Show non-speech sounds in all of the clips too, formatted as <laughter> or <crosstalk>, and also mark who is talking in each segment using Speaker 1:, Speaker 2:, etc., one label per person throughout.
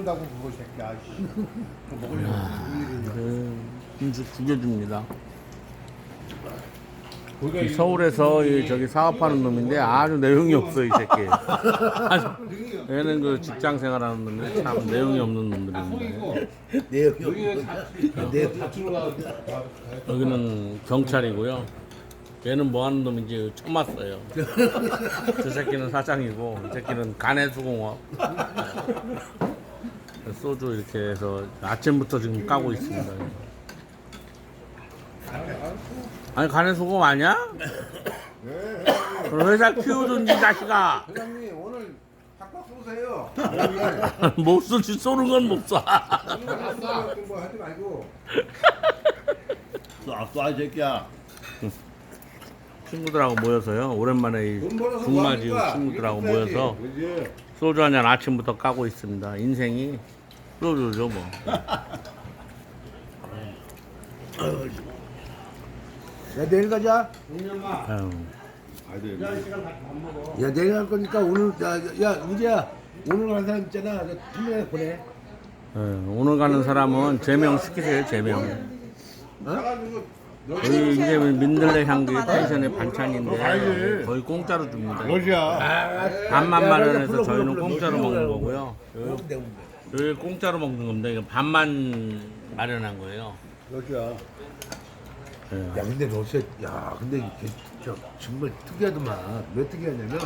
Speaker 1: 먹는다고 그거 새끼야. 씨. 그거 먹으려고 무슨 일이냐.
Speaker 2: 네, 이
Speaker 3: 이-
Speaker 2: 서울에서 이 저기 사업하는 놈인데 아주 내용이 없어 이 새끼. <laughs> 아주 얘는 그 직장 생활하는 놈인데 참 내용이 없는
Speaker 3: 아,
Speaker 2: 놈들인데
Speaker 4: 내용이
Speaker 3: 여기는
Speaker 2: 경찰이고요. 얘는 뭐 하는 놈인지 처음 왔어요. <laughs> 저 새끼는 사장이고 이 새끼는 간해수공업. <laughs> 소주 이렇게 해서 아침부터 지금 까고 있습니다. 아니 간해수공업 아니야? 그럼 회사 키우든지 자식아.
Speaker 1: 회장님 오늘 팍팍 쏘세요. <laughs>
Speaker 2: 못 쏘지 쏘는 건 못 쏴.
Speaker 1: 뭐 하지 말고.
Speaker 4: 쏴, 쏴, 이 새끼야.
Speaker 2: 친구들하고 모여서요. 오랜만에 이
Speaker 1: 돈 벌어서
Speaker 2: 중마
Speaker 1: 뭐 합니까?
Speaker 2: 친구들하고
Speaker 1: 이렇게.
Speaker 2: 모여서
Speaker 1: 그지?
Speaker 2: 소주 한 잔 아침부터 까고 있습니다. 인생이 소주죠 뭐.
Speaker 4: 야, 내일 가자.
Speaker 2: 아유,
Speaker 4: 야, 내일 갈 거니까 오늘, 야, 야, 우재야. 오늘 간 사람 있잖아. 통장에 보내.
Speaker 2: 예, 오늘 가는 사람은 제명 시키세요 제명.
Speaker 1: 사가지고
Speaker 2: 여기 이제 민들레 향기 펜션의 반찬인데 거의 공짜로 줍니다.
Speaker 4: 아,
Speaker 2: 반만
Speaker 4: 야,
Speaker 2: 마련해서 저희는. 공짜로 먹는. 거고요.
Speaker 4: 내.
Speaker 2: 여기 공짜로 먹는 겁니다. 이거 반만 마련한 거예요.
Speaker 4: 여기야.
Speaker 2: 예.
Speaker 4: 야, 근데 러시아, 야, 근데 이게 저 정말 특이하더만. 왜 특이하냐면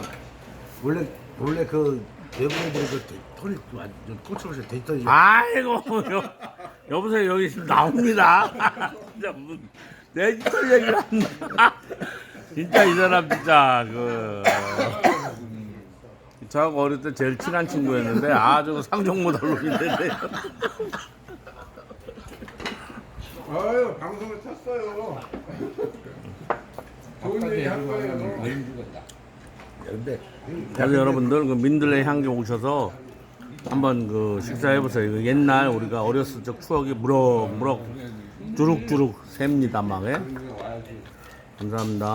Speaker 4: 원래 원래 그 외국 애들이 그 톤이 완전 꽂혀서 데이터
Speaker 2: 아이고 여, 여보세요 여기 지금 나옵니다. 진짜 무슨 내디털 얘기를 한다. 진짜 이 사람 진짜 그 저하고 어릴 때 제일 친한 친구였는데 아주 상종 못할 놈인데
Speaker 1: 아유 방송을 쳤어요. 좋은 얘기 할 거예요.
Speaker 4: 근데
Speaker 2: 그래서 여러분들 그 민들레 향기 오셔서 한번 그 식사해 보세요. 이거 옛날 우리가 어렸을 적 추억이 무럭무럭 주룩주룩 셉니다 막. 예? 감사합니다.